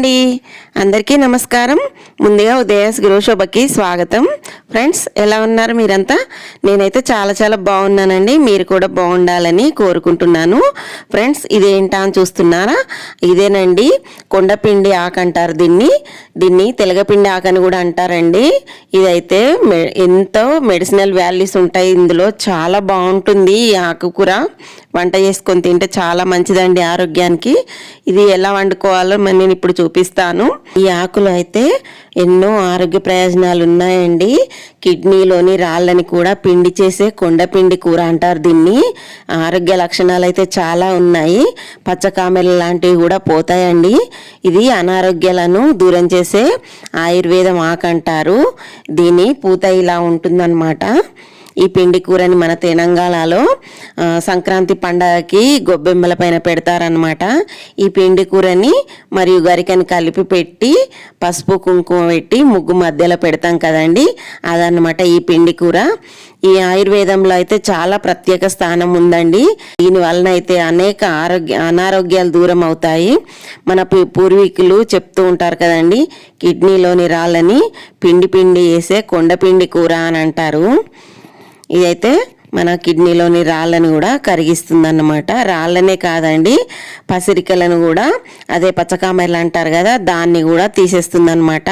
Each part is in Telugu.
అండి అందరికీ నమస్కారం. ముందుగా ఉదయాస్ గృహశోభకి స్వాగతం. ఫ్రెండ్స్ ఎలా ఉన్నారు మీరంతా? నేనైతే చాలా చాలా బాగున్నానండి. మీరు కూడా బాగుండాలని కోరుకుంటున్నాను. ఫ్రెండ్స్ ఇదేంటా అని చూస్తున్నారా? ఇదేనండి. కొండపిండి ఆకు అంటారు దీన్ని. దీన్ని తెలగపిండి ఆకు అని కూడా అంటారండి. ఇదైతే మె- ఎంతో మెడిసినల్ వాల్యూస్ ఉంటాయి. ఇందులో చాలా బాగుంటుంది ఈ ఆకుకూర వంట చేసుకొని తింటే చాలా మంచిదండి ఆరోగ్యానికి. ఇది ఎలా వండుకోవాలో నేను ఇప్పుడు చూపిస్తాను. ఈ ఆకులు అయితే ఎన్నో ఆరోగ్య ప్రయోజనాలు ఉన్నాయండి. కిడ్నీలోని రాళ్ళని కూడా పిండి చేసే కొండపిండి కూర అంటారు దీన్ని. ఆరోగ్య లక్షణాలు అయితే చాలా ఉన్నాయి. పచ్చకామెలు లాంటివి కూడా పోతాయండి. ఇది అనారోగ్యాలను దూరం చేసే ఆయుర్వేదం ఆకు అంటారు. దీని పూత ఇలా ఉంటుందన్నమాట. ఈ పిండి కూరని మన తెలంగాణలో సంక్రాంతి పండగకి గొబ్బెమ్మల పైన పెడతారనమాట ఈ పిండి కూరని మరియు గరికని కలిపి పెట్టి పసుపు కుంకుమ పెట్టి ముగ్గు మధ్యలో పెడతాం కదండి. అదనమాట ఈ పిండి కూర. ఈ ఆయుర్వేదంలో అయితే చాలా ప్రత్యేక స్థానం ఉందండి. దీని వలన అయితే అనేక ఆరోగ్య అనారోగ్యాలు దూరం అవుతాయి. మన పూ- పూర్వీకులు చెప్తూ ఉంటారు కదండి కిడ్నీలోని రాళ్ళని పిండి పిండి వేసే కొండపిండి కూర అని అంటారు. ఇదైతే మన కిడ్నీలోని రాళ్ళను కూడా కరిగిస్తుందన్నమాట. రాళ్ళనే కాదండి పసిరికలను కూడా. అదే పచ్చకామెర్లు అంటారు కదా దాన్ని కూడా తీసేస్తుందన్నమాట.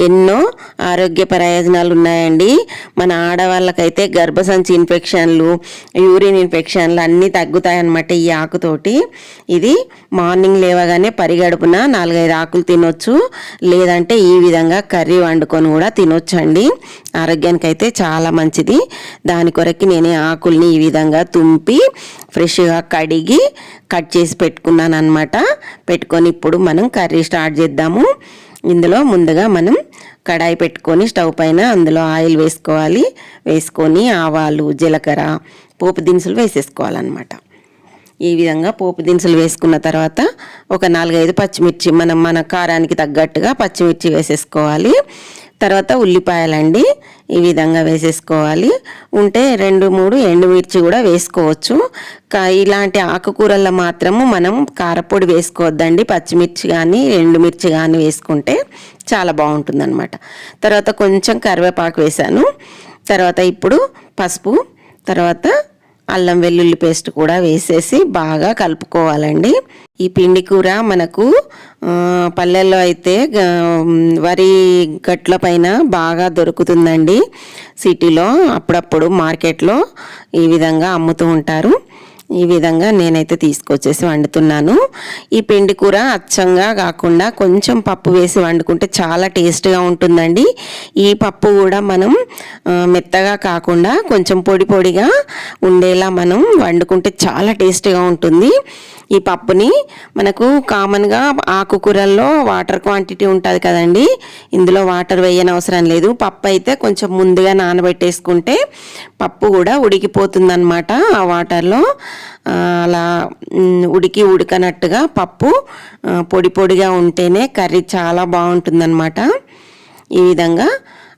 ఎన్నో ఆరోగ్య ప్రయోజనాలు ఉన్నాయండి. మన ఆడవాళ్ళకైతే గర్భసంచి ఇన్ఫెక్షన్లు యూరిన్ ఇన్ఫెక్షన్లు అన్నీ తగ్గుతాయి అన్నమాట ఈ ఆకుతోటి. ఇది మార్నింగ్ లేవగానే పరిగడుపున నాలుగైదు ఆకులు తినొచ్చు. లేదంటే ఈ విధంగా కర్రీ వండుకొని కూడా తినొచ్చండి. ఆరోగ్యానికి అయితే చాలా మంచిది. దాని కొరకి నేను ఈ ఆకుల్ని ఈ విధంగా తుంపి ఫ్రెష్గా కడిగి కట్ చేసి పెట్టుకున్నాను అనమాట పెట్టుకొని ఇప్పుడు మనం కర్రీ స్టార్ట్ చేద్దాము. ఇందులో ముందుగా మనం కడాయి పెట్టుకొని స్టవ్ పైన అందులో ఆయిల్ వేసుకోవాలి. వేసుకొని ఆవాలు జీలకర్ర పోపు దినుసులు వేసేసుకోవాలన్నమాట. ఈ విధంగా పోపు దినుసులు వేసుకున్న తర్వాత ఒక నాలుగైదు పచ్చిమిర్చి మనం మన కారానికి తగ్గట్టుగా పచ్చిమిర్చి వేసేసుకోవాలి. తర్వాత ఉల్లిపాయలండి ఈ విధంగా వేసేసుకోవాలి. ఉంటే రెండు మూడు ఎండుమిర్చి కూడా వేసుకోవచ్చు. ఇలాంటి ఆకుకూరల్లో మాత్రము మనం కారపొడి వేసుకోవద్దండి. పచ్చిమిర్చి కానీ ఎండుమిర్చి కానీ వేసుకుంటే చాలా బాగుంటుందన్నమాట. తర్వాత కొంచెం కరివేపాకు వేసాను. తర్వాత ఇప్పుడు పసుపు తర్వాత అల్లం వెల్లుల్లి పేస్ట్ కూడా వేసేసి బాగా కలుపుకోవాలండి. ఈ పిండి కూర మనకు పల్లెల్లో అయితే వరి గట్ల పైన బాగా దొరుకుతుందండి. సిటీలో అప్పుడప్పుడు మార్కెట్లో ఈ విధంగా అమ్ముతూ ఉంటారు. ఈ విధంగా నేనైతే తీసుకొచ్చేసి వండుతున్నాను. ఈ పిండి కూర అచ్చంగా కాకుండా కొంచెం పప్పు వేసి వండుకుంటే చాలా టేస్ట్గా ఉంటుందండి. ఈ పప్పు కూడా మనం మెత్తగా కాకుండా కొంచెం పొడి పొడిగా ఉండేలా మనం వండుకుంటే చాలా టేస్ట్గా ఉంటుంది. ఈ పప్పుని మనకు కామన్గా ఆకుకూరల్లో వాటర్ క్వాంటిటీ ఉంటుంది కదండి. ఇందులో వాటర్ వేయని అవసరం లేదు. పప్పు అయితే కొంచెం ముందుగా నానబెట్టేసుకుంటే పప్పు కూడా ఉడికిపోతుంది అనమాట ఆ వాటర్లో. అలా ఉడికి ఉడకనట్టుగా పప్పు పొడి పొడిగా ఉంటేనే కర్రీ చాలా బాగుంటుందన్నమాట. ఈ విధంగా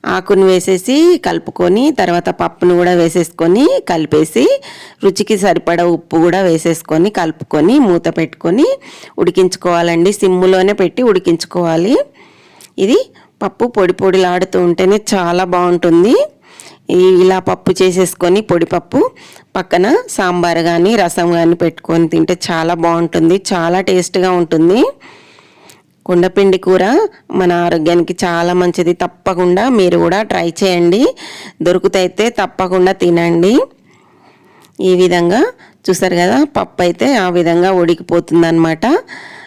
ఆకును వేసేసి కలుపుకొని తర్వాత పప్పును కూడా వేసేసుకొని కలిపేసి రుచికి సరిపడా ఉప్పు కూడా వేసేసుకొని కలుపుకొని మూత పెట్టుకొని ఉడికించుకోవాలండి. సిమ్ములోనే పెట్టి ఉడికించుకోవాలి. ఇది పప్పు పొడి పొడిలాడుతూ ఉంటేనే చాలా బాగుంటుంది. ఇలా పప్పు చేసేసుకొని పొడిపప్పు పక్కన సాంబార్ కానీ రసం కానీ పెట్టుకొని తింటే చాలా బాగుంటుంది. చాలా టేస్ట్గా ఉంటుంది. కుండపిండి కూర మన ఆరోగ్యానికి చాలా మంచిది. తప్పకుండా మీరు కూడా ట్రై చేయండి. దొరుకుతైతే తప్పకుండా తినండి. ఈ విధంగా చూసారు కదా పప్పు అయితే ఆ విధంగా ఉడికిపోతుంది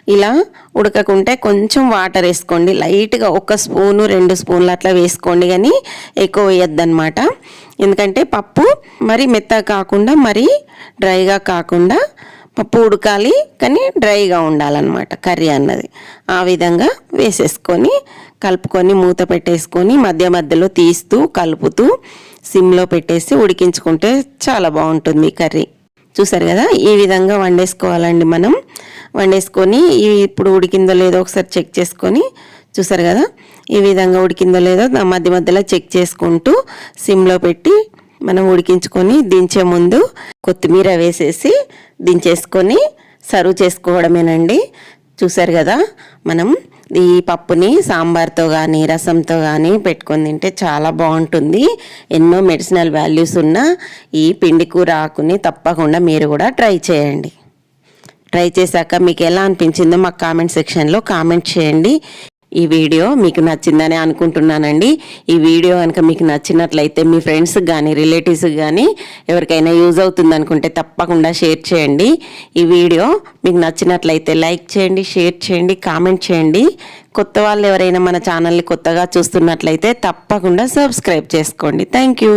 ఇలా ఉడకకుంటే కొంచెం వాటర్ వేసుకోండి. లైట్గా ఒక స్పూను రెండు స్పూన్లు అట్లా వేసుకోండి కానీ ఎక్కువ వేయద్దనమాట ఎందుకంటే పప్పు మరి మెత్తగా కాకుండా మరి డ్రైగా కాకుండా పప్పు ఉడకాలి కానీ డ్రైగా ఉండాలన్నమాట కర్రీ అన్నది. ఆ విధంగా వేసేసుకొని కలుపుకొని మూత పెట్టేసుకొని మధ్య మధ్యలో తీస్తూ కలుపుతూ సిమ్లో పెట్టేసి ఉడికించుకుంటే చాలా బాగుంటుంది కర్రీ. చూసారు కదా ఈ విధంగా వండేసుకోవాలండి మనం. వండేసుకొని ఇప్పుడు ఉడికిందో లేదో ఒకసారి చెక్ చేసుకొని చూసారు కదా ఈ విధంగా ఉడికిందో లేదో మధ్య మధ్యలో చెక్ చేసుకుంటూ సిమ్లో పెట్టి మనం ఉడికించుకొని దించే ముందు కొత్తిమీర వేసేసి దించేసుకొని సర్వ్ చేసుకోవడమేనండి. చూసారు కదా మనం ఈ పప్పుని సాంబార్తో కానీ రసంతో కానీ పెట్టుకొని తింటే చాలా బాగుంటుంది. ఎన్నో మెడిసినల్ వాల్యూస్ ఉన్న ఈ పిండి కూర ఆకుని తప్పకుండా మీరు కూడా ట్రై చేయండి. ట్రై చేశాక మీకు ఎలా అనిపించిందో మాకు కామెంట్ సెక్షన్లో కామెంట్ చేయండి. ఈ వీడియో మీకు నచ్చిందని అనుకుంటున్నానండి. ఈ వీడియో కనుక మీకు నచ్చినట్లయితే మీ ఫ్రెండ్స్కి కానీ రిలేటివ్స్కి కానీ ఎవరికైనా యూజ్ అవుతుంది అనుకుంటే తప్పకుండా షేర్ చేయండి. ఈ వీడియో మీకు నచ్చినట్లయితే లైక్ చేయండి షేర్ చేయండి కామెంట్ చేయండి. కొత్త వాళ్ళు ఎవరైనా మన ఛానల్ని కొత్తగా చూస్తున్నట్లయితే తప్పకుండా సబ్స్క్రైబ్ చేసుకోండి. Thank you.